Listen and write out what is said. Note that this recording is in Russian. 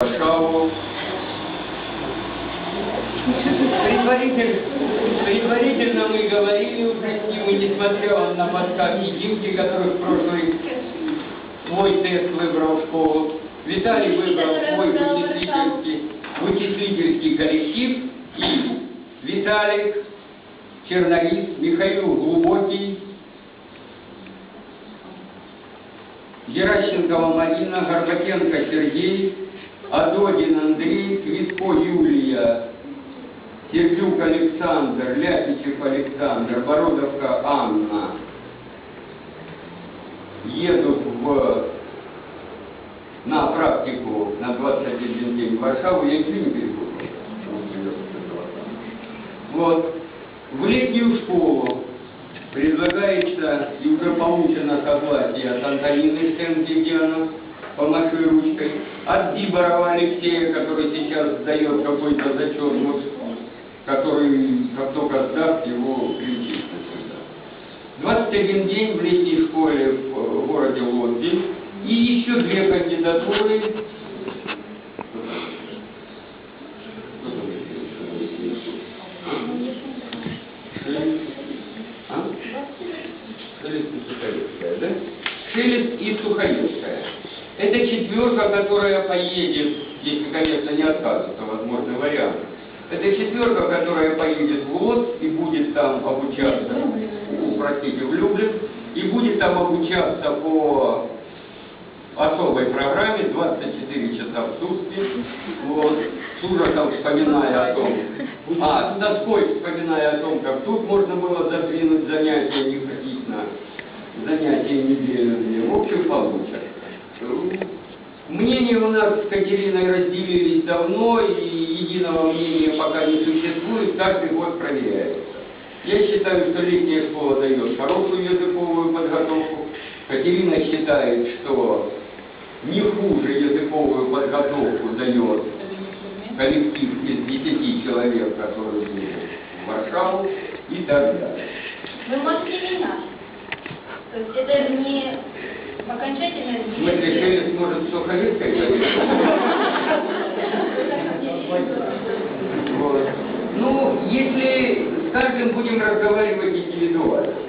Варшаву. Предварительно, предварительно мы говорили уже с ним, и несмотря на подсказки Димки, который в прошлый свой тест выбрал школу, Виталий выбрал свой вычислительский, вычислительский коллектив, и Виталик, Чернорис, Михаил Глубокий, Геращенкова Марина, Горбатенко Сергей, Адодин Андрей, Квитко Юлия, Сердюк Александр, Ляпичев Александр, Бородовка Анна едут в, на практику на 21 день в Варшаву, я ничего не перепутал. Вот. В летнюю школу предлагается, и уже получено согласие от Антонины Стенкигена, помаши ручкой, от Диборова Алексея, который сейчас сдает какой-то зачет, вот, который, как только сдаст, его причислят сюда. 21 день в летней школе в э, городе Лодзи, и еще две кандидатуры. А? Сухаревская, да? Шелест и Сухаревская. Это четверка, которая поедет, если, конечно, не откажется, возможный вариант. Это четверка, которая поедет в Лодz и будет там обучаться, ну, простите, в Люблин, и будет там обучаться по особой программе 24 часа в сутки, вот, с ужасом вспоминая о том, а, с тоской вспоминая о том, как тут можно было задвинуть занятия, не ходить на занятия недельные, в общем, получат. Мнения у нас с Катериной разделились давно, и единого мнения пока не существует, каждый год проверяется. Я считаю, что летняя школа дает хорошую языковую подготовку. Катерина считает, что не хуже языковую подготовку дает коллектив из 10 человек, которые едут в Варшаву и так далее. Вы можете менять. То есть это не окончательное Мы решили, может, Сухаревской Вот. Ну, если с каждым будем разговаривать индивидуально.